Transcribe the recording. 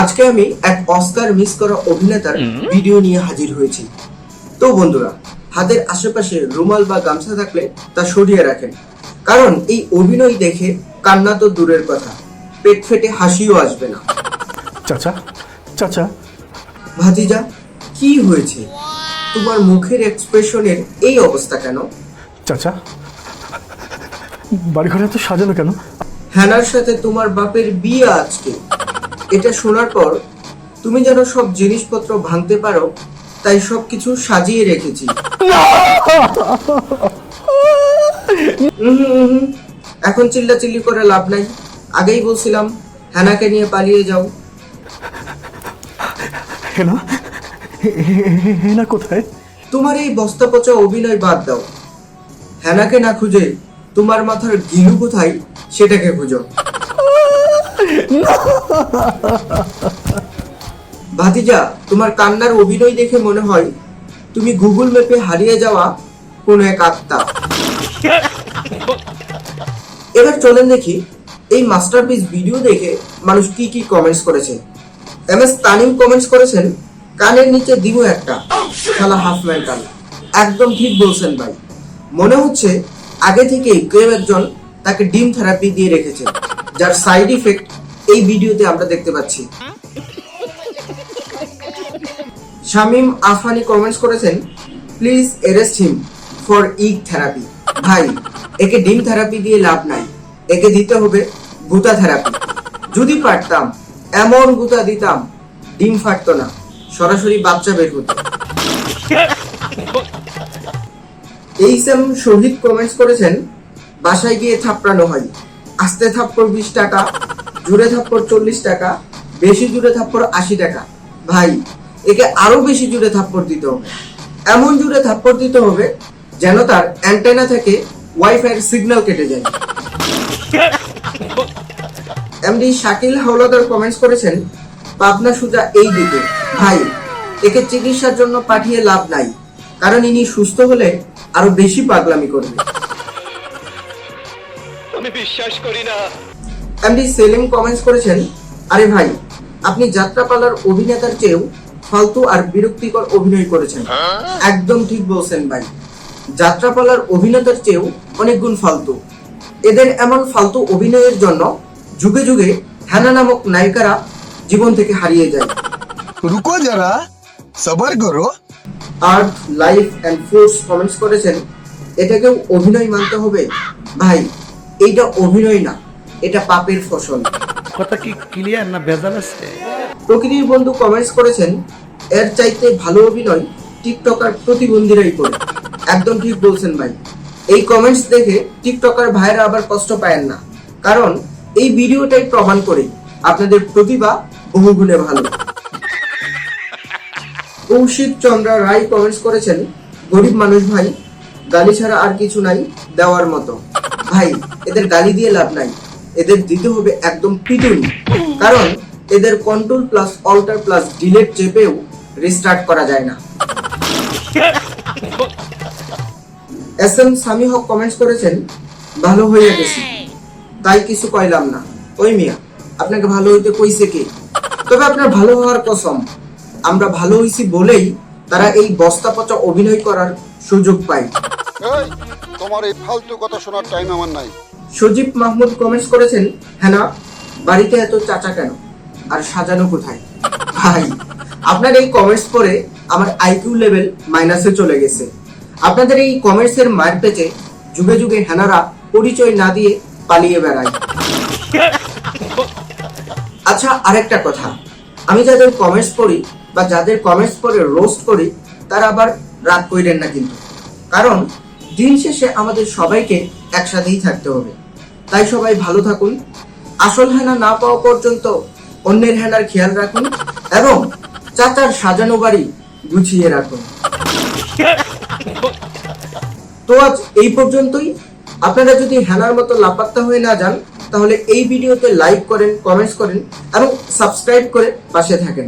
আজকে আমি এক অস্কার মিস করা অভিনেতার ভিডিও নিয়ে হাজির হয়েছি। তো বন্ধুরা হাতের আশেপাশে রুমাল বা গামছা থাকলে তা সরিয়ে রাখেন। কারণ এই অভিনয় দেখে কান্না তো দূরের কথা পেট ফেটে হাসিও আসবে না। চাচা চাচা। ভাতিজা কি হয়েছে? তোমার মুখের এক্সপ্রেশনের এই অবস্থা কেন? চাচা বাড়িঘর এত সাজানো কেন? হ্যানার সাথে তোমার বাপের বিয়ে আজকে। এটা শোনার পর তুমি যেন সব জিনিসপত্র ভাঙতে পারো তাই সবকিছু সাজিয়ে রেখেছি। এখন চিল্লা চিল্লি করে লাভ নাই। আগেই বলছিলাম হ্যানাকে নিয়ে পালিয়ে যাও। হেনা? হেনা কোথায়? তোমার এই বস্তা পচা অভিনয় বাদ দাও। হ্যানাকে না খুঁজে তোমার মাথার গিলু কোথায় সেটাকে খুঁজো। ভাতিজা, তোমার কান্নার অভিনয় দেখে মনে হয় তুমি গুগল ম্যাপে হারিয়ে যাওয়া কোন এক আত্মা। এবার চলেন দেখি এই মাস্টারপিস ভিডিও দেখে মানুষ কি কি কমেন্টস করেছে। এম এস তানিম কমেন্টস করেছেন, কানের নিচে দিব একটা, শালা হাফ মেন্টাল একদম ঠিক বলছেন ভাই। মনে হচ্ছে আগে থেকেই কেউ একজন তাকে ডিম থেরাপি দিয়ে রেখেছে, যার সাইড ইফেক্ট এই ভিডিওতে আমরা দেখতে পাচ্ছি। শামিম আফানি কমেন্টস করেছেন please arrest him for ego therapy ভাই, একে ডিম থেরাপি দিয়ে লাভ নাই। একে দিতে হবে গুতা থেরাপি যদি পারতাম, এমন গুতা দিতাম, ডিম ফাটতো না। সরাসরি বাচ্চা বের হতো। এই সেম শহীদ কমেন্টস করেছেন, বাসায় গিয়ে থাপড়ানো হয়। আস্তে থাপ্পড় বিশ টাকা জুড়ে থাপ্পড় চল্লিশ টাকা, বেশি জুড়ে থাপ্পড় আশি টাকা। ভাই, একে আরও বেশি জুড়ে থাপ্পড় দিতে হবে। এমন জুড়ে থাপ্পড় দিতে হবে যেন তার অ্যান্টেনা থেকে ওয়াইফাই সিগন্যাল কেটে যায়। এমডি শাকিল হাওলাদার কমেন্টস করেছেন, পাবনা সুজা এই দিকে। ভাই, একে চিকিৎসার জন্য পাঠিয়ে লাভ নাই, কারণ ইনি সুস্থ হলে আরও বেশি পাগলামি করবে। আমি বিশ্বাস করি না। এমডি সেলিম কমেন্টস করেছেন আরে ভাই আপনি যাত্রাপালার অভিনেতার চেয়েও ফালতু আর বিরক্তিকর অভিনয় করেছেন। হ্যাঁ? একদম ঠিক বলছেন ভাই। যাত্রাপালার অভিনেতার চেয়েও অনেক গুণ ফালতু। এদের এমন ফালতু অভিনয়ের জন্য যুগে যুগে হ্যানা নামক নায়িকারা জীবন থেকে হারিয়ে যায়। রুকো যারা সবার করো। Earth life and force comments করেছেন এটাকেও অভিনয় মানতে হবে। ভাই এইটা অভিনয় না। এটা পাপের ফসল। কথা কি ক্লিয়ার না ভেজাল আছে? প্রকৃতির বন্ধু কমেন্টস করেছেন এর চাইতে ভালো অভিনয় টিকটকার প্রতিবন্ধীরাই করে। একদম ঠিক বলছেন ভাই। এই কমেন্টস দেখে টিকটকার ভাইরা আবার কষ্ট পায়েন না। কারণ এই ভিডিওটাই প্রমাণ করে আপনাদের প্রতিভা বহুগুণে ভালো। কৌশিক চন্দ্রা রায় কমেন্টস করেছেন গরিব মানুষ ভাই গালি ছাড়া আর কিছু নাই দেওয়ার মতো। ভাই এদের গালি দিয়ে লাভ নাই। এদের দিতে হবে একদম পিটুনি। কারণ এদের control plus alt plus delete চেপেও restart করা যায় না। S M Sami Haque comments করেছেন, ভালো হয়ে গেছি। তাই কিছু কইলাম না। ওই মিয়া, আপনাকে ভালো হইতে কইছে কে? তবে আপনার ভালো হওয়ার কসম। আমরা ভালো হইছি বলেই তারা এই বস্তা পচা অভিনয় করার সুযোগ পায়। তোমার এই ফালতু কথা শোনার টাইম আমার নাই। সজীব মাহমুদ কমেন্টস করেছেন হ্যাঁ না বাড়িতে এত চাচা কেন? আর সাজানো কোথায়? ভাই, আপনার এই কমেন্টস পরে আমার আইকিউ লেভেল মাইনাসে চলে গেছে। আপনাদের এই কমেন্টস এর মার পেচে যুগে যুগে হ্যানারা পরিচয় না দিয়ে পালিয়ে বেড়ায়। আচ্ছা আরেকটা কথা। আমি যাদের কমেন্টস পড়ি বা যাদের কমেন্টস পড়ে রোস্ট করি, তারা আবার রাগ কইলেন না কিন্তু। কারণ, দিন শেষে আমাদের সবাইকে একসাথেই থাকতে হবে। তাই সবাই ভালো থাকুন। আসল হেনা না পাওয়া পর্যন্ত অন্যের হেনার খেয়াল রাখুন এবং চাচার সাজানো বাড়ি গুছিয়ে রাখুন। তো আজ এই পর্যন্তই। আপনারা যদি হেনার মতো লাপাত্তা হয়ে না যান, তাহলে এই ভিডিওতে লাইক করেন কমেন্টস করেন এবং সাবস্ক্রাইব করে পাশে থাকেন।